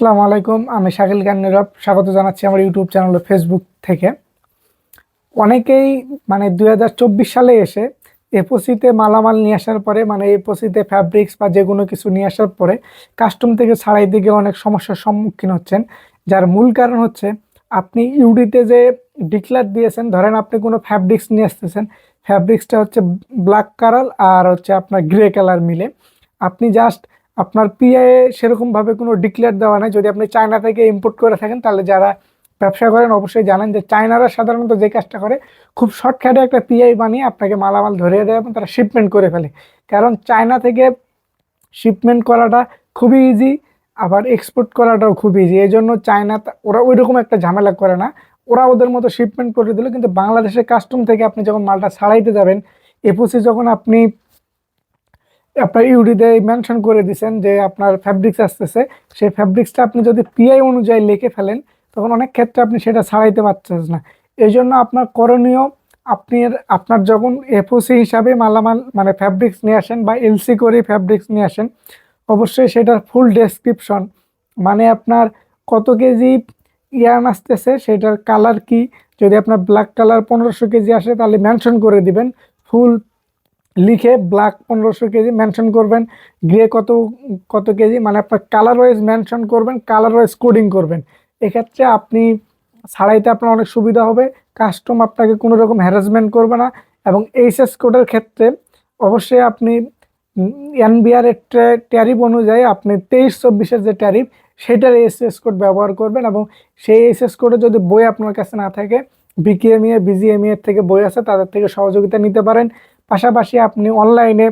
আসসালামু আলাইকুম, আমি শাকিল খান নীরব স্বাগত জানাচ্ছি আমার ইউটিউব চ্যানেল ফেসবুক থেকে। অনেকেই মানে দু হাজার চব্বিশ সালে এসে এপোসিতে মালামাল নিয়ে আসার পরে মানে এপোসিতে ফ্যাব্রিক্স বা যে কোনো কিছু নিয়ে আসার পরে কাস্টম থেকে ছাড়াই দিকে অনেক সমস্যার সম্মুখীন হচ্ছেন। যার মূল কারণ হচ্ছে, আপনি ইউডিতে যে ডিক্লার দিয়েছেন, ধরেন আপনি কোনো ফ্যাব্রিক্স নিয়ে আসতেছেন ফ্যাব্রিক্সটা হচ্ছে ব্ল্যাক কালার আর হচ্ছে আপনার গ্রে কালার মিলে। আপনি জাস্ট আপনার পিআইএ সেরকমভাবে কোনো ডিক্লেয়ার দেওয়া নাই। যদি আপনি চায়না থেকে ইম্পোর্ট করে থাকেন, তাহলে যারা ব্যবসা করেন, অবশ্যই জানেন যে চায়নারা সাধারণত যে কাজটা করে, খুব শর্টকাটে একটা পিআই বানিয়ে আপনাকে মালামাল ধরিয়ে দেয় এবং তারা শিপমেন্ট করে ফেলে। কারণ চায়না থেকে শিপমেন্ট করাটা খুবই ইজি আবার এক্সপোর্ট করাটাও খুব ইজি এই জন্য চায়না ওরা ওই রকম একটা ঝামেলা করে না। ওরা ওদের মতো শিপমেন্ট করে দিল, কিন্তু বাংলাদেশের কাস্টম থেকে আপনি যখন মালটা ছাড়াইতে যাবেন এপোসি যখন আপনি আপনার ইউডিতে মেনশন করে দিছেন যে আপনার ফ্যাব্রিক্স আসতেছে। সেই ফ্যাব্রিক্সটা আপনি যদি পিআই অনুযায়ী লিখে ফেলেন, তখন অনেক ক্ষেত্রে আপনি সেটা ছাড়াইতে পারছেন না। এই জন্য আপনার করণীয়, আপনি আপনার যখন এফওসি হিসাবে মালামাল মানে ফ্যাব্রিক্স নিয়ে আসেন বা এলসি করে ফ্যাব্রিক্স নিয়ে আসেন, অবশ্যই সেটার ফুল ডেসক্রিপশন মানে আপনার কত কেজি ইয়ার্ন আসতেছে, সেটার কালার কি, যদি আপনার ব্ল্যাক কালার পনেরোশো কেজি আসে, তাহলে মেনশন করে দিবেন। ফুল লিখে ব্ল্যাক পনেরোশো কেজি মেনশন করবেন। গ্রে কত কত কেজি মানে আপনার কালার ওয়াইজ মেনশন করবেন কালার ওয়াইজ কোডিং করবেন। এক্ষেত্রে আপনি ছাড়াইতে আপনার অনেক সুবিধা হবে। কাস্টম আপনাকে কোনো রকম হ্যারাসমেন্ট করবে না। এবং এইচএস কোডের ক্ষেত্রে অবশ্যই আপনি এনবিআর এর ট্যারিফ অনুযায়ী আপনি তেইশ চব্বিশের যে ট্যারিফ সেটার এইচএস কোড ব্যবহার করবেন। এবং সেই এইচএস কোডে যদি বই আপনার কাছে না থাকে বিকেএমইএ বিজিএমইএর থেকে বই আছে, তাদের থেকে সহযোগিতা নিতে পারেন। পাশাপাশি আপনি অনলাইনে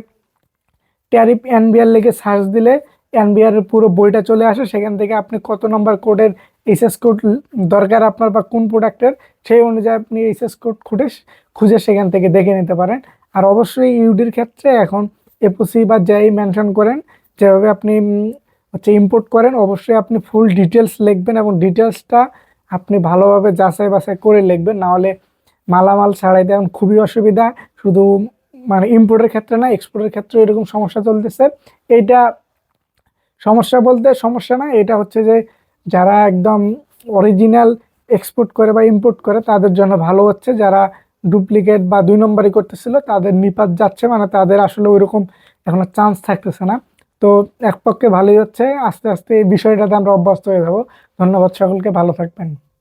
ট্যারিফ এনবিআর লিখে সার্চ দিলে এনবিআর পুরো বইটা চলে আসে। সেখান থেকে আপনি কত নম্বর কোডের এইচএস কোড দরকার আপনার বা কোন প্রোডাক্টের সেই অনুযায়ী আপনি এইচএস কোড খুঁজে খুঁজে সেখান থেকে দেখে নিতে পারেন। আর অবশ্যই ইউডির ক্ষেত্রে এখন এপোসি বা যাই মেনশন করেন, যেভাবে আপনি হচ্ছে ইম্পোর্ট করেন, অবশ্যই আপনি ফুল ডিটেলস লিখবেন এবং ডিটেলসটা আপনি ভালোভাবে যাচাই বাছাই করে লিখবেন। নাহলে মালামাল ছাড়াই দেন, খুবই অসুবিধা। শুধু মানে ইম্পোর্টের ক্ষেত্রে না এক্সপোর্টের ক্ষেত্রে এরকম সমস্যা চলতেছে। এইটা সমস্যা বলতে সমস্যা না, এটা হচ্ছে যে যারা একদম অরিজিনাল এক্সপোর্ট করে বা ইম্পোর্ট করে, তাদের জন্য ভালো হচ্ছে। যারা ডুপ্লিকেট বা দুই নম্বরই করতেছিল, তাদের নিপাত যাচ্ছে মানে তাদের আসলে ওই রকম এখনও চান্স থাকতেছে না। তো এক পক্ষে ভালোই হচ্ছে, আস্তে আস্তে এই বিষয়টাতে আমরা অভ্যস্ত হয়ে যাব। ধন্যবাদ সকলকে, ভালো থাকবেন।